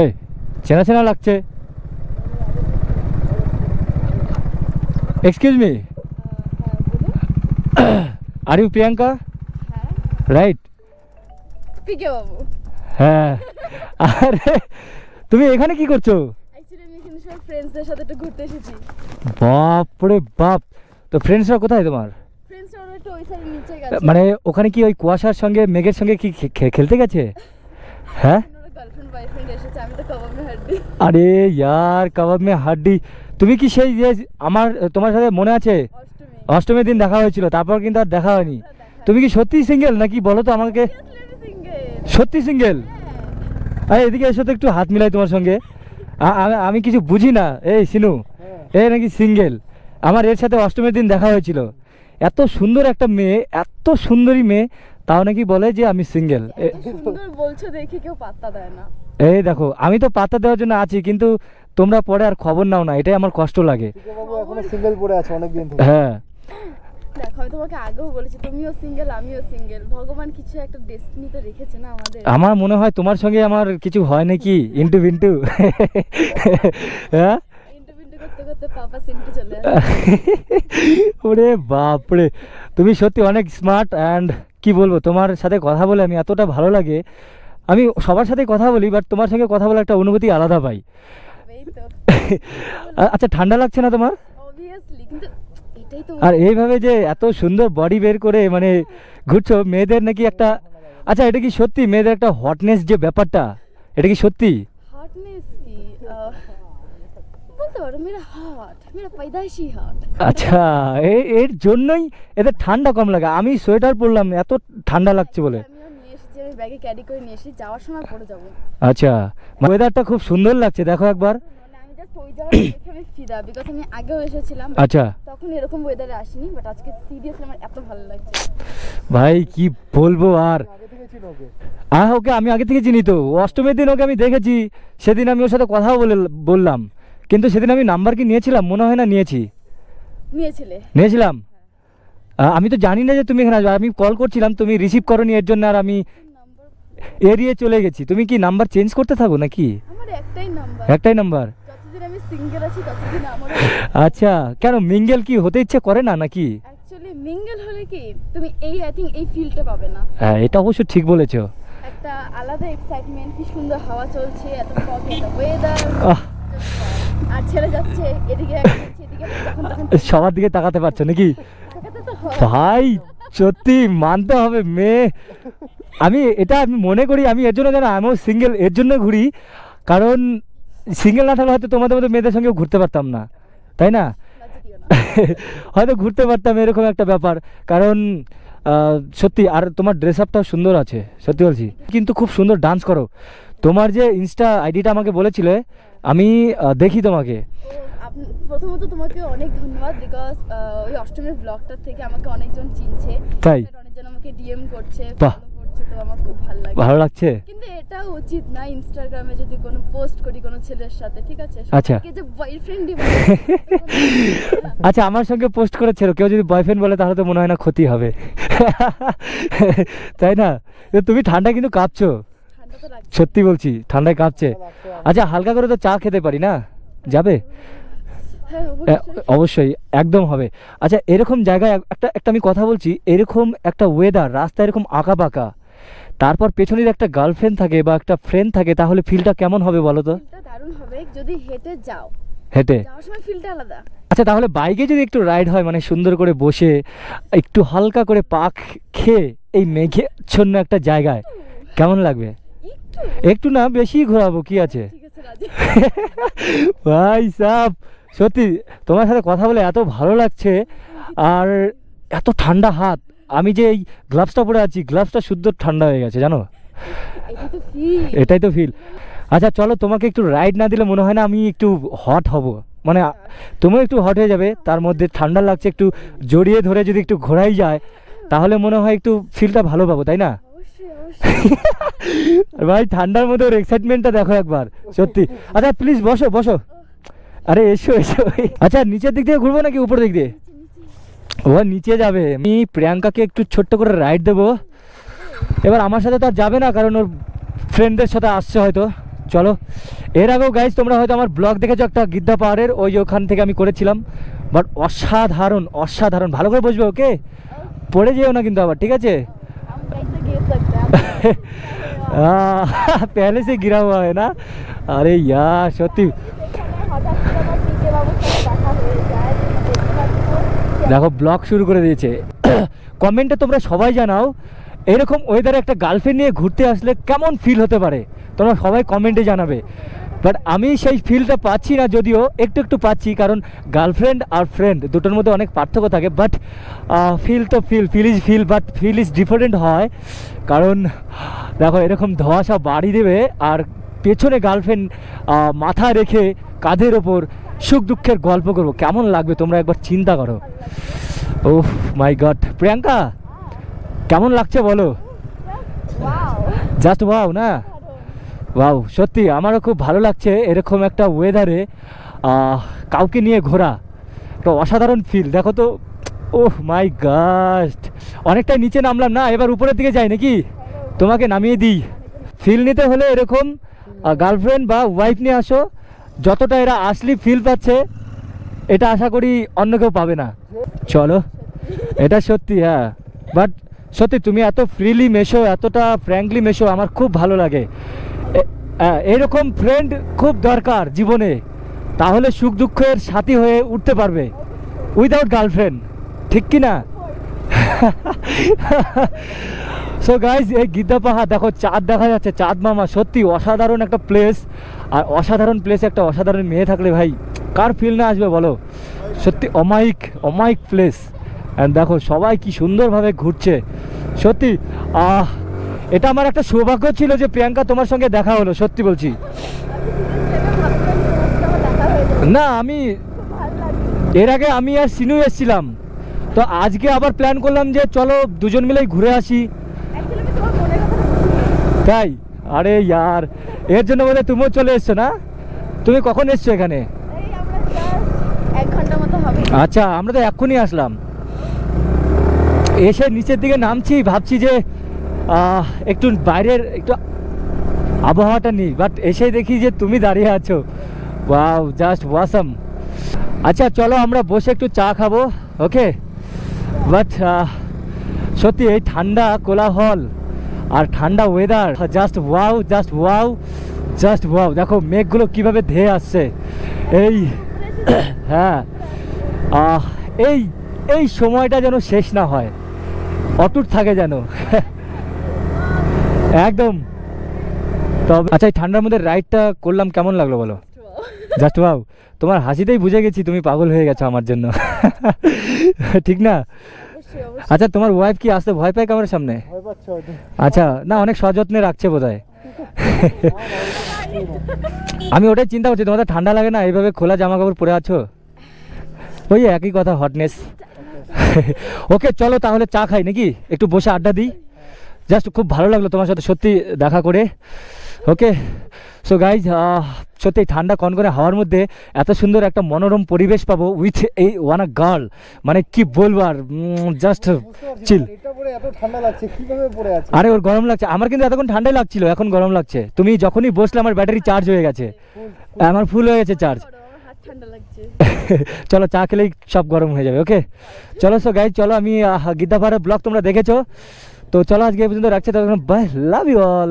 এই চেনা চেনা লাগছে। Excuse me are you Priyanka right বাবু। হ্যাঁ। আরে তুমি এখানে কি করছ? ফ্রেন্ডসদের সাথে একটু ঘুরতে এসেছি। বাপ রে বাপ। তো ফ্রেন্ডসরা কোথায় তোমার? মানে ওখানে কি ওই কুয়াশার সঙ্গে মেঘের সঙ্গে কি খেলতে গেছে? হ্যাঁ? আরে ইয়ার কাবাব মে হাড্ডি। তুমি কি সেই যে আমার তোমার সাথে মনে আছে? অষ্টমীর দিন দেখা হয়েছিল তারপর কিন্তু আর দেখা হয়নি। তুমি কি সত্যি সিঙ্গেল নাকি বলো তো আমাকে? সত্যি সিঙ্গেল? আরে এদিকে এসে তো একটু হাত মিলাই তোমার সঙ্গে। আমি- আমি কিছু বুঝি না। এই সিনু এ নাকি সিঙ্গেল? আমার এর সাথে অষ্টমীর দিন দেখা হয়েছিল। এত সুন্দর একটা মেয়ে এত সুন্দরী মেয়ে তাও নাকি বলে যে আমি সিঙ্গেল সুন্দর বলছো দেখে কেউ পাত্তা দেয় না। এই দেখো আমি তো পাত্তা দেওয়ার জন্য আছি কিন্তু তোমরা পরে আর খবর নাও না এটাই আমার কষ্ট লাগে। বাবু এখনও সিঙ্গেল পড়ে আছে অনেক দিন থেকে হ্যাঁ। দেখো আমি তোমাকে আগেও বলেছি তুমিও সিঙ্গেল আমিও সিঙ্গেল ভগবান কিছু একটা ডেস্টিনি তো রেখেছে না আমাদের? আমার মনে হয় তোমার সঙ্গে আমার কিছু হয় নাকি? ইন্টু বিন্টু? হ্যাঁ? ওরে বাপরে তুমি সত্যি অনেক স্মার্ট অ্যান্ড কি বলব তোমার সাথে কথা বলে আমি এতটা ভালো লাগে। আমি সবার সাথে কথা বলি বাট তোমার সঙ্গে কথা বলে একটা অনুভূতি আলাদা পাই। আচ্ছা ঠান্ডা লাগছে না তোমার? আর এইভাবে যে এত সুন্দর বডি বের করে মানে ঘুরছো মেয়েদের নাকি একটা আচ্ছা এটা কি সত্যি? মেয়েদের একটা হটনেস যে ব্যাপারটা এটা কি সত্যি? হটনেস বলতে পারো মেরা হট মেরা পয়দাইশি হট আচ্ছা এ- এর জন্যই এদের ঠান্ডা কম লাগে। আমি সোয়েটার পরলাম এত ঠান্ডা লাগছে বলে। আমিও নিয়ে এসেছি আমি ব্যাগে ক্যারি করে নিয়ে এসেছি যাওয়ার সময় পরে যাব। আচ্ছা ওয়েদারটা খুব সুন্দর লাগছে দেখো একবার। আমি জাস্ট ওই জায়গাটা দেখে আমি ফিদা বিকজ আমি আগেও এসেছিলাম। আচ্ছা। তখন এরকম ওয়েদারে আসিনি বাট আজকে সিরিয়াসলি আমার এত ভালো লাগছে। ভাই কি বলব আর? আগে থেকে ওকে? আহ ওকে আমি আগে থেকে চিনি তো। অষ্টমীর দিন ওকে আমি দেখেছি সেদিন আমি ওর সাথে কথাও বলে বললাম। কিন্তু সেদিন আমি নাম্বার কি নিয়েছিলাম? মনে হয় না নিয়েছি। নিয়েছিলে? নিয়েছিলাম। আমি তো জানি না যে তুমি এখানে আসবে। আমি কল করছিলাম তুমি রিসিভ করনি এর জন্য আর আমি এড়িয়ে চলে গেছি। তুমি কি নাম্বার চেঞ্জ করতে থাকো নাকি? একটাই নাম্বার। আচ্ছা কেন মিঙ্গেল কি হতে ইচ্ছে করে না নাকি? মিঙ্গেল হলে কি তুমি এই আই থিঙ্ক এই ফিলটা পাবে না। হ্যাঁ এটা অবশ্য ঠিক বলেছ। একটা আলাদা এক্সাইটমেন্ট কি সুন্দর হাওয়া চলছে এত ওয়েদার আর ছেড়ে যাচ্ছে এদিকে এদিকে যখন তখন সবার দিকে তাকাতে পারছ নাকি? ভাই সত্যি মানতে হবে মেয়ে। আমি এটা আমি মনে করি আমি এর জন্য জানো আমিও সিঙ্গেল এর জন্য ঘুরি। কারণ সিঙ্গেল না থাকলে হয়তো তোমাদের মতো মেয়েদের সঙ্গে ঘুরতে পারতাম না তাই না। হয়তো ঘুরতে পারতাম এরকম একটা ব্যাপার। কারণ সত্যি আর তোমার ড্রেস আপটাও সুন্দর আছে সত্যি বলছি। কিন্তু খুব সুন্দর ডান্স করো। তোমার যে ইনস্টা আইডিটা আমাকে বলেছিলে আমি দেখি তোমাকে। প্রথমত তোমাকে অনেক ধন্যবাদ বিকজ ওই অষ্টমীর ব্লগটার থেকে আমাকে অনেকজন চিনছে। তাই? অনেকজন আমাকে ডিএম করছে। করছে তো আমার খুব ভালো লাগে। ভালো লাগছে? কিন্তু এটা উচিত না ইনস্টাগ্রামে যদি কোনো পোস্ট করি কোনো ছেলের সাথে ঠিক আছে? আচ্ছা। যে বয়ফ্রেন্ডই আচ্ছা আমার সঙ্গে পোস্ট করেছিল কেউ যদি বয়ফ্রেন্ড বলে তাহলে তো মনে হয় না ক্ষতি হবে। তাই না? তুমি ঠান্ডা কিন্তু কাঁপছো। সত্যি বলছি ঠান্ডায় কাঁপছে। আচ্ছা হালকা করে তো চা খেতে পারি না? যাবে? হ্যাঁ অবশ্যই একদম হবে। আচ্ছা এরকম জায়গায় একটা একটা আমি কথা বলছি এরকম একটা ওয়েদার রাস্তা এরকম আঁকা বাঁকা তারপর পেছনের একটা গার্লফ্রেন্ড থাকে বা একটা ফ্রেন্ড থাকে তাহলে ফিলটা কেমন হবে বলো তো? দারুণ হবে যদি হেঁটে যাও। হেঁটে? আচ্ছা তাহলে বাইকে যদি একটু রাইড হয় মানে সুন্দর করে বসে একটু হালকা করে পাক খেয়ে এই মেঘে মেঘেচ্ছন্ন একটা জায়গায় কেমন লাগবে? একটু না বেশি ঘোরাবো কি আছে? ভাই সাহ সত্যি তোমার সাথে কথা বলে এত ভালো লাগছে আর এত ঠান্ডা হাত। আমি যে এই গ্লাভসটা পরে আছি গ্লাভসটা শুদ্ধ ঠান্ডা হয়ে গেছে জানো? এটাই তো ফিল আচ্ছা চলো তোমাকে একটু রাইড না দিলে মনে হয় না আমি একটু হট হব। মানে তুমিও একটু হট হয়ে যাবে তার মধ্যে ঠান্ডা লাগছে একটু জড়িয়ে ধরে যদি একটু ঘোরাই যায় তাহলে মনে হয় একটু ফিলটা ভালো পাবো তাই না? ভাই, ঠান্ডার মধ্যে ওর এক্সাইটমেন্টটা দেখো একবার, সত্যি। আচ্ছা প্লিজ বসো বসো। আরে, এসো এসো। আচ্ছা নিচের দিক থেকে ঘুরবো নাকি উপর দিক দিয়ে? ও, নিচে যাবে। আমি প্রিয়াঙ্কাকে একটু ছোট্ট করে রাইড দেবো। এবার আমার সাথে তো আর যাবে না, কারণ ওর ফ্রেন্ডদের সাথে আসছে হয়তো। চলো। এর আগেও গাইজ তোমরা হয়তো আমার ব্লগ দেখেছ একটা গিদ্দা পাহাড়ের, ওই ওখান থেকে আমি করেছিলাম। বাট অসাধারণ অসাধারণ। ভালো করে বসবে ওকে পড়ে যেও না কিন্তু আবার, ঠিক আছে? पहले से गिरा हुआ है ना अरे यार সত্যি হঠাৎ করে আমার পিকে বাবুর সাথে দেখা হয়ে যায় দেখতে পাচ্ছি তো দেখো ব্লগ শুরু করে দিয়েছে কমেন্টে তোমরা সবাই জানাও এরকম ওয়েদারে একটা গার্লফ্রেন্ড নিয়ে ঘুরতে আসলে কেমন ফিল হতে পারে তোমরা সবাই কমেন্টে জানাবে বাট আমি সেই ফিলটা পাচ্ছি না যদিও একটু একটু পাচ্ছি কারণ গার্লফ্রেন্ড আর ফ্রেন্ড দুটোর মধ্যে অনেক পার্থক্য থাকে। বাট ফিল তো feel feel is feel but feel is different হয়। কারণ দেখো এরকম ধোঁয়াশা বাড়ি দেবে আর পেছনে গার্লফ্রেন্ড মাথা রেখে কাঁধের ওপর সুখ দুঃখের গল্প করব। কেমন লাগবে তোমরা একবার চিন্তা করো। ও মাই গড প্রিয়াঙ্কা কেমন লাগছে বলো? জাস্ট ওয়াও না? ওয়াও সত্যি, আমারও খুব ভালো লাগছে এরকম একটা ওয়েদারে কাউকে নিয়ে ঘোরা। একটা অসাধারণ ফিল দেখো তো। ওহ মাই গাস্ট অনেকটাই নিচে নামলাম না, এবার উপরের দিকে যাই নাকি? তোমাকে নামিয়ে দিই। ফিল নিতে হলে এরকম গার্লফ্রেন্ড বা ওয়াইফ নিয়ে আসো। যতটা এরা আসলি ফিল পাচ্ছে, এটা আশা করি অন্য কেউ পাবে না। চলো, এটা সত্যি হ্যাঁ। বাট সত্যি, তুমি এত ফ্রিলি মেশো, এতটা ফ্র্যাঙ্কলি মেশো, আমার খুব ভালো লাগে। এরকম ফ্রেন্ড খুব দরকার জীবনে। তাহলে সুখ দুঃখের সাথী হয়ে উঠতে পারবে। উইদাউট গার্লফ্রেন্ড ঠিক কি না সো গাইজ এই গিদ্দা পাহাড়, দেখো, চাঁদ দেখা যাচ্ছে। চাঁদ মামা, সত্যি অসাধারণ একটা প্লেস আর অসাধারণ প্লেসে একটা অসাধারণ মেয়ে থাকলে ভাই, কার ফিল না আসবে বলো? সত্যি অমায়িক অমায়িক প্লেস অ্যান্ড দেখো, সবাই কি সুন্দরভাবে ঘুরছে। সত্যি, আহ এটা আমার একটা সৌভাগ্য ছিল যে প্রিয়াঙ্কা তোমার সঙ্গে দেখা হলো, সত্যি বলছি। না, আমি এর আগে আমি আর সিনু এসেছিলাম। তো আজকে আবার প্ল্যান করলাম যে চলো দুজন মিলেই ঘুরে আসি। তাই? আরে ইয়ার, এর জন্য বোধহয় তুমিও চলে এসছো না? তুমি কখন এসছো এখানে? আচ্ছা আমরা তো এক্ষুনি আসলাম। এসে নিচের দিকে নামছি, ভাবছি যে একটু বাইরের একটু আবহাওয়াটা নিই বাট এসে দেখি যে তুমি দাঁড়িয়ে আছো। ওয়াও জাস্ট ওয়াসাম আচ্ছা চলো আমরা বসে একটু চা খাব ওকে বাট সত্যি এই ঠান্ডা কোলাহল আর ঠান্ডা weather just wow just wow just wow দেখো, মেঘগুলো কীভাবে ধেয়ে আসছে। এই হ্যাঁ এই এই সময়টা যেন শেষ না হয়, অটুট থাকে যেন। একদম। তবে আচ্ছা এই ঠান্ডার মধ্যে রাইডটা করলাম কেমন লাগল বলো? জাস্ট বাউ তোমার হাসিতেই বুঝে গেছি তুমি পাগল হয়ে গেছো আমার জন্য। ঠিক না? আচ্ছা তোমার ওয়াইফ কি আসতে ভয় পায় ক্যামেরার সামনে? আচ্ছা না অনেক সযত্নে রাখছে বোধ আমি ওটাই চিন্তা করছি তোমাদের ঠান্ডা লাগে না? এইভাবে খোলা জামা কাপড় পরে আছো? ওই একই কথা হটনেস ওকে চলো তাহলে চা খাই নাকি? একটু বসে আড্ডা দিই। জাস্ট খুব ভালো লাগল তোমার সাথে সত্যি দেখা করে। ওকে সো গাইজ সত্যি এই ঠান্ডা কনকনে হাওয়ার মধ্যে এত সুন্দর একটা মনোরম পরিবেশ পাবো উইথ এই ওয়ান আ গার্ল মানে কি বলব আর জাস্ট চিল না, এটা পরে এত ঠান্ডা লাগছে কীভাবে পড়ে আছে? আরে ওর গরম লাগছে আমার কিন্তু এতক্ষণ ঠান্ডাই লাগছিল এখন গরম লাগছে। তুমি যখনই বসলে আমার ব্যাটারি চার্জ হয়ে গেছে। আমার ফুল। হয়ে গেছে চার্জ করো, আমার হাত ঠান্ডা লাগছে। চলো চা খেলেই সব গরম হয়ে যাবে ওকে চলো সো গাইজ চলো আমি গীতা পাহাড়ের ব্লগ তোমরা দেখেছ। তো চলো আজকে এই পর্যন্ত রাখছি তাহলে বাই লাভ ইউ অল